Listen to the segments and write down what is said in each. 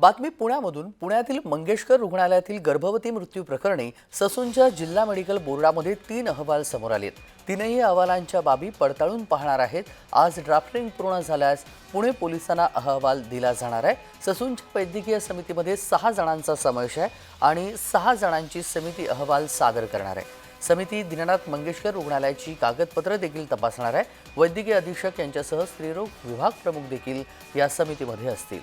बातमी पुण्यामधून. पुण्यातील मंगेशकर रुग्णालयातील गर्भवती मृत्यू प्रकरणी ससूनच्या जिल्हा मेडिकल बोर्डामध्ये तीन अहवाल समोर आलेत. तीनही अहवालांच्या बाबी पडताळून पाहणार आहेत. आज ड्राफ्टिंग पूर्ण झाल्यास पुणे पोलिसांना अहवाल दिला जाणार आहे. ससूनच्या वैद्यकीय समितीमध्ये सहा जणांचा समावेश आहे आणि सहा जणांची समिती अहवाल सादर करणार आहे. समिती दिनानाथ मंगेशकर रुग्णालयाची कागदपत्र देखील तपासणार आहे. वैद्यकीय अधीक्षक यांच्यासह स्त्रीरोग विभाग प्रमुख देखील या समितीमध्ये असतील.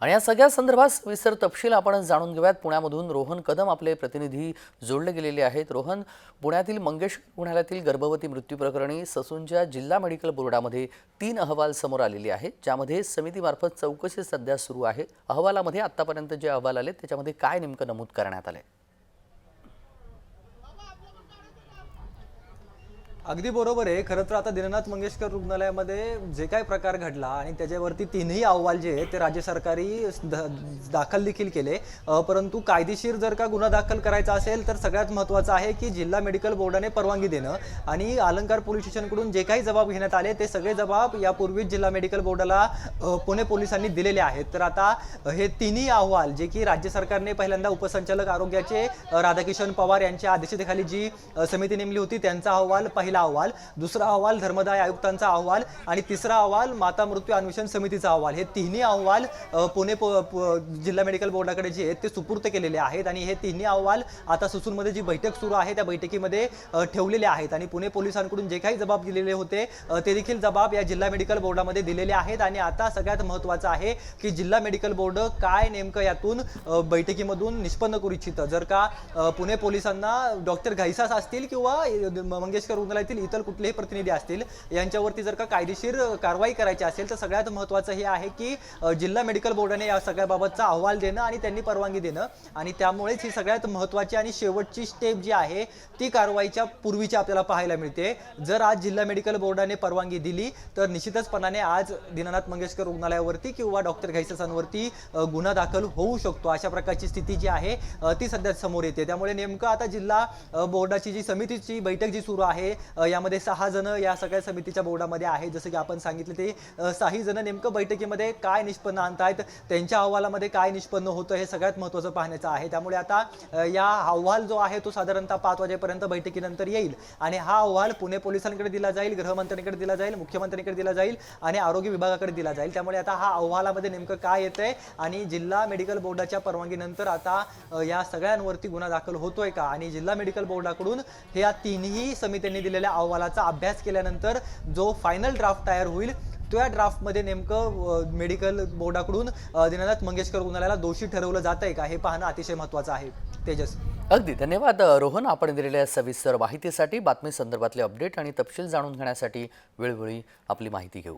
आणि या सगळ्या संदर्भात सविस्तर तपशील आपण जाणून घेऊयात. पुण्यामधून रोहन कदम आपले प्रतिनिधी जोडले गेलेले आहेत. रोहन पुण्यातील मंगेश रुग्णालयातील गर्भवती मृत्यू प्रकरणी ससूनच्या जिल्हा मेडिकल बोर्डामध्ये तीन अहवाल समोर आलेले आहेत ज्यामध्ये समितीमार्फत चौकशी सध्या सुरू आहे. अहवालामध्ये आतापर्यंत जे अहवाल आले त्याच्यामध्ये काय नेमकं नमूद करण्यात आलंय? अगदी बरोबर आहे. खरं तर आता दीननाथ मंगेशकर रुग्णालयामध्ये जे काही प्रकार घडला आणि त्याच्यावरती तीनही अहवाल जे आहेत ते राज्य सरकारी द- दाखल देखील केले. अ, परंतु कायदेशीर जर का गुन्हा दाखल करायचा असेल तर सगळ्यात महत्त्वाचं आहे की जिल्हा मेडिकल बोर्डाने परवानगी देणं आणि अलंकार पोलीस स्टेशनकडून जे काही जबाब घेण्यात आले ते सगळे जबाब यापूर्वीच जिल्हा मेडिकल बोर्डाला अ, पुणे पोलिसांनी दिलेले आहेत. तर आता हे तिन्ही अहवाल जे की राज्य सरकारने पहिल्यांदा उपसंचालक आरोग्याचे अ, राधाकिशन पवार यांच्या अध्यक्षतेखाली जी अ, समिती नेमली होती त्यांचा अहवाल पहिला अहवाल दुसरा अहवाल धर्मदाय आयुक्तांचा अहवाल आणि तिसरा अहवाल माता मृत्यू अन्वेषण समितीचा अहवाल. हे तिन्ही अहवाल पुणे जिल्हा मेडिकल बोर्डाकडे जे आहेत ते सुपूर्त केलेले आहेत आणि हे तिन्ही अहवाल आता ससूनमध्ये जी बैठक सुरू आहे त्या बैठकीमध्ये ठेवलेले आहेत आणि पुणे पोलिसांकडून जे काही जबाब दिलेले होते ते देखील जबाब या जिल्हा मेडिकल बोर्डामध्ये दिलेले आहेत आणि आता सगळ्यात महत्त्वाचं आहे की जिल्हा मेडिकल बोर्ड काय नेमकं यातून बैठकीमधून निष्पन्न करू इच्छितं. जर का पुणे पोलिसांना डॉक्टर घाईसास असतील किंवा मंगेशकर रुग्णालय रुग्णालयातील इतर कुठलेही प्रतिनिधी असतील यांच्यावरती जर का कायदेशीर कारवाई करायची असेल तर सगळ्यात महत्त्वाचं हे आहे की जिल्हा मेडिकल बोर्डाने या सगळ्याबाबतचा अहवाल देणं आणि त्यांनी परवानगी देणं. आणि त्यामुळेच ही सगळ्यात महत्त्वाची आणि शेवटची स्टेप जी आहे ती कारवाईच्या पूर्वीची आपल्याला पाहायला मिळते. जर आज जिल्हा मेडिकल बोर्डाने परवानगी दिली तर निश्चितचपणाने आज दीनानाथ मंगेशकर रुग्णालयावरती किंवा डॉक्टर घाईसांवरती गुन्हा दाखल होऊ शकतो. अशा प्रकारची स्थिती जी आहे ती सध्या समोर येते. त्यामुळे नेमकं आता जिल्हा बोर्डाची जी समितीची बैठक जी सुरू आहे यामध्ये सहा जण या सगळ्या समितीच्या बोर्डामध्ये आहेत. जसं की आपण सांगितलं ते अ, जण नेमकं बैठकीमध्ये काय निष्पन्न आणतायत त्यांच्या अहवालामध्ये काय निष्पन्न होतं हे सगळ्यात महत्त्वाचं पाहण्याचं आहे. त्यामुळे आता या अहवाल जो आहे तो साधारणतः पाच वाजेपर्यंत बैठकीनंतर येईल. आणि हा अहवाल पुणे पोलिसांकडे दिला जाईल गृहमंत्र्यांकडे दिला जाईल मुख्यमंत्र्यांकडे दिला जाईल आणि आरोग्य विभागाकडे दिला जाईल. त्यामुळे आता हा अहवालामध्ये नेमकं काय येतंय आणि जिल्हा मेडिकल बोर्डाच्या परवानगीनंतर आता या सगळ्यांवरती गुन्हा दाखल होतोय का? आणि जिल्हा मेडिकल बोर्डाकडून हे या तिन्ही समित्यांनी दिलेल्या अहवालाचा अभ्यास केल्यानंतर जो फायनल ड्राफ्ट तयार होईल त्या ड्राफ्टमध्ये नेमकं मेडिकल बोर्डाकडून दिनानाथ मंगेशकर रुग्णालयाला दोषी ठरवलं जात आहे का? हे पाहणं अतिशय महत्त्वाचं आहे. तेजस. अगदी. धन्यवाद रोहन. आपण दिलेल्या सविस्तर माहितीसाठी बातमी संदर्भातले अपडेट आणि तपशील जाणून घेण्यासाठी वेळोवेळी आपली माहिती घेऊ.